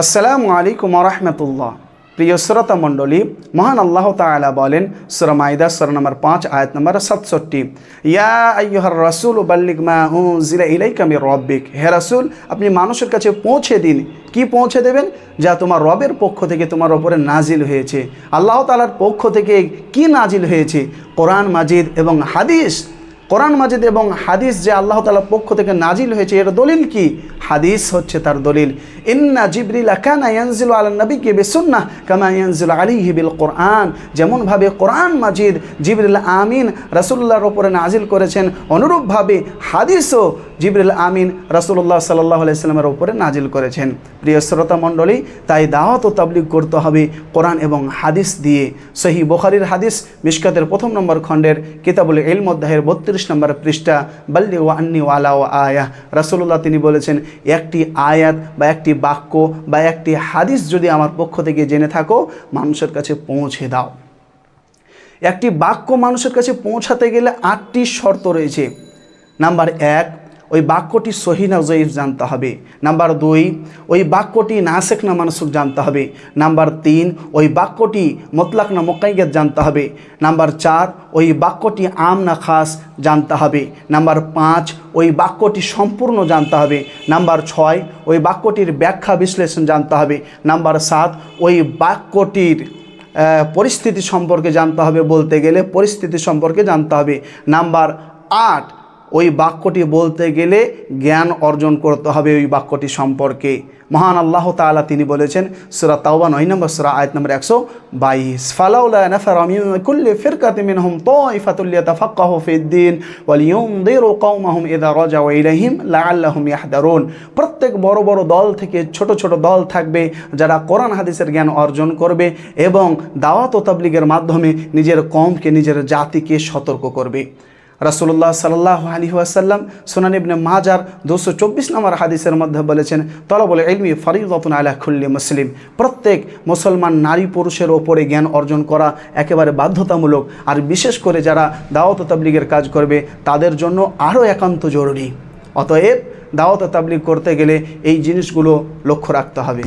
আসসালামু আলাইকুম রহমতুল্লাহ। প্রিয় শ্রোতা মণ্ডলী, মহান আল্লাহ তাআলা বলেন, সুরা মাইদা সুরা নম্বর পাঁচ, আয়াত নম্বর সাতষট্টি, ইয়া আইয়ুহার রাসূল বাল্লিগ মা উনজিলা ইলাইকা মির রব্বিক। হে রসুল, আপনি মানুষের কাছে পৌঁছে দিন। কি পৌঁছে দেবেন? যা তোমার রবের পক্ষ থেকে তোমার ওপরে নাজিল হয়েছে। আল্লাহ তালার পক্ষ থেকে কি নাজিল হয়েছে? কোরআন মাজিদ এবং হাদিস কোরআন মাজিদ এবং হাদিস যে আল্লাহ তালার পক্ষ থেকে নাজিল হয়েছে, এর দলিল কি? হাদিস হচ্ছে তার দলিল। ইন্না জিবরিল কানা ইয়ানজিল আলা নবীকে বেসুন্না কামা ইয়ানজিল আলাইহি বিল কোরআন। যেমনভাবে কোরআন মাজিদ জিবরিল আমিন রাসূলুল্লাহর ওপরে নাজিল করেছেন, অনুরূপভাবে হাদিসও জিবরিল আমিন রাসূলুল্লাহ সাল্লাহ আলাইসাল্লামের ওপরে নাজিল করেছেন। প্রিয় শ্রোতা মণ্ডলী, তাই দাওয়াত ও তাবলিগ করতে হবে কোরআন এবং হাদিস দিয়ে। সহি বোখারির হাদিস মিশকাতের প্রথম নম্বর খণ্ডের কিতাবুল অধ্যায়ের বত্রিশ নম্বর পৃষ্ঠা, বাল্লি ও আন্নি ওয়ালা ও আয়া। রাসূলুল্লাহ তিনি বলেছেন, একটি আয়াত বা একটি বাক্য বা একটি হাদিস যদি আমার পক্ষ থেকে জেনে থাকো, মানুষের কাছে পৌঁছে দাও। একটি বাক্য মানুষের কাছে পৌঁছাতে গেলে আটটি শর্ত রয়েছে। নাম্বার এক ওই বাক্যটি সহি না জয়ীফ জানতে হবে। নাম্বার দুই, ওই বাক্যটি নাসেক না মানসুক জানতে হবে। নাম্বার তিন, ওই বাক্যটি মতলাক না মোকাইগেত জানতে হবে। নাম্বার চার, ওই বাক্যটি আম না খাস জানতে হবে। নাম্বার পাঁচ, ওই বাক্যটি সম্পূর্ণ জানতে হবে। নাম্বার ছয়, ওই বাক্যটির ব্যাখ্যা বিশ্লেষণ জানতে হবে। নাম্বার সাত, ওই বাক্যটির পরিস্থিতি সম্পর্কে জানতে হবে বলতে গেলে পরিস্থিতি সম্পর্কে জানতে হবে। নাম্বার আট ওই বাক্যটি বলতে গেলে জ্ঞান অর্জন করতে হবে ওই বাক্যটি সম্পর্কে। মহান আল্লাহ তাআলা তিনি বলেছেন, সুরা তাওবা নয় নম্বর সুরা, আয়ত নম্বর একশো বাইশ। ফালাউলা নাফার মিন কুল্লি ফিরকাতি মিনহুম তাইফাতুল ইয়াতাফাক্কাহু ফিদ্দিন ওয়াল ইউনদিরু কওমাহুম ইযা রাজাউ ইলাইহিম লাআল্লাহুম ইয়াহদারুন। প্রত্যেক বড় বড় দল থেকে ছোট ছোট দল থাকবে যারা কোরআন হাদিসের জ্ঞান অর্জন করবে এবং দাওয়াত ও তাবলিগের মাধ্যমে নিজের কমকে নিজের জাতিকে সতর্ক করবে। রাসুল্লাহ সাল্লাহ আলী ওয়াসাল্লাম সোনান ইবনে মাজার দুশো চব্বিশ নম্বর হাদিসের মধ্যে বলেছেন, তলবল এলমি ফরিদতুন আলা খুল্লি মুসলিম। প্রত্যেক মুসলমান নারী পুরুষের ওপরে জ্ঞান অর্জন করা একেবারে বাধ্যতামূলক। আর বিশেষ করে যারা দাওয়াত তাবলিগের কাজ করবে, তাদের জন্য আরও একান্ত জরুরি। অতএব দাওয়াত তাবলিগ করতে গেলে এই জিনিসগুলো লক্ষ্য রাখতে হবে।